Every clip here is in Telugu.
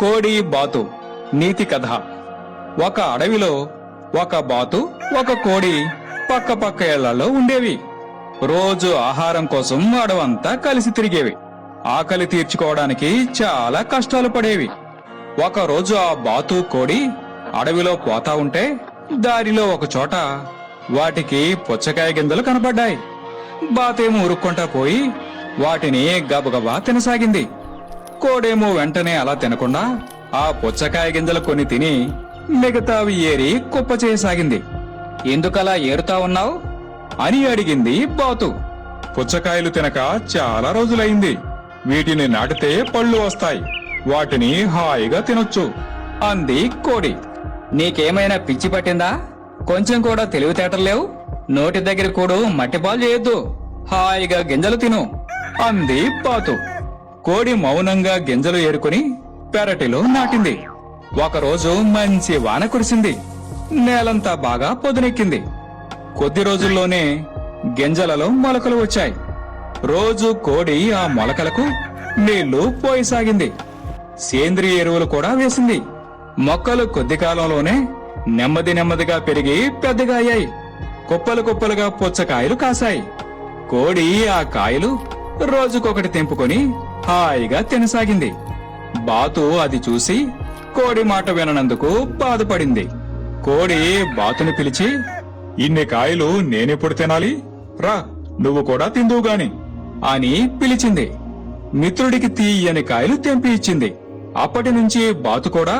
కోడి బాతు నీతి కథ. ఒక అడవిలో ఒక బాతు ఒక కోడి పక్క పక్క ఇళ్ళలో ఉండేవి. రోజు ఆహారం కోసం అడవంతా కలిసి తిరిగేవి. ఆకలి తీర్చుకోవడానికి చాలా కష్టాలు పడేవి. ఒక రోజు ఆ బాతు కోడి అడవిలో పోతా ఉంటే దారిలో ఒక చోట వాటికి పుచ్చకాయ గింజలు కనపడ్డాయి. బాతేమో ఉరుక్కుంటా పోయి వాటిని గబగబా తినసాగింది. కోడేమో వెంటనే అలా తినకుండా ఆ పుచ్చకాయ గింజలు కొన్ని తిని మిగతావి ఏరి కుప్ప చేయసాగింది. ఎందుకలా ఏరుతా ఉన్నావు? అని అడిగింది బాతు. పుచ్చకాయలు తినక చాలా రోజులైంది. వీటిని నాటితే పళ్ళు వస్తాయి. వాటిని హాయిగా తినొచ్చు. అంది కోడి. నీకేమైనా పిచ్చి పట్టిందా? కొంచెం కూడా తెలివితేటలు లేవు నోటి దగ్గర కూడా మట్టిపాలు చేయొద్దు. హాయిగా గింజలు తిను. అంది బాతు. కోడి మౌనంగా గింజలు ఏరుకుని పెరటిలో నాటింది. ఒకరోజు మంచి వాన కురిసింది. నేలంతా బాగా పొదునెక్కింది. కొద్ది రోజుల్లోనే గింజలలో మొలకలు వచ్చాయి. రోజు కోడి ఆ మొలకలకు నీళ్ళు పోయసాగింది సేంద్రియ ఎరువులు కూడా వేసింది. మొక్కలు కొద్ది కాలంలోనే నెమ్మది నెమ్మదిగా పెరిగి పెద్దగా అయ్యాయి. కుప్పలు కుప్పలుగా పుచ్చకాయలు కాశాయి. కోడి ఆ కాయలు రోజుకొకటి తెంపుకొని హాయిగా తినసాగింది. బాతు అది చూసి కోడి మాట విననందుకు బాధపడింది. కోడి బాతుని పిలిచి ఇన్ని కాయలు నేనెప్పుడు తినాలి? రా నువ్వు కూడా తిందువుగాని అని పిలిచింది. మిత్రుడికి తీయని కాయలు తెంపి ఇచ్చింది. అప్పటి నుంచి బాతు కూడా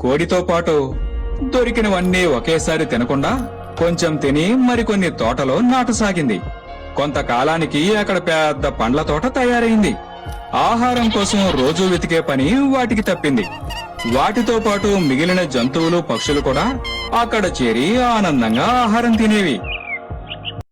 కోడితో పాటు దొరికినవన్నీ ఒకేసారి తినకుండా కొంచెం తిని మరికొన్ని తోటలో నాటసాగింది. కొంతకాలానికి అక్కడ పెద్ద పండ్ల తోట తయారైంది. ఆహారం కోసం రోజు వెతికే పని వాటికి తప్పింది. వాటితో పాటు మిగిలిన జంతువులు పక్షులు కూడా అక్కడ చేరి ఆనందంగా ఆహారం తినేవి.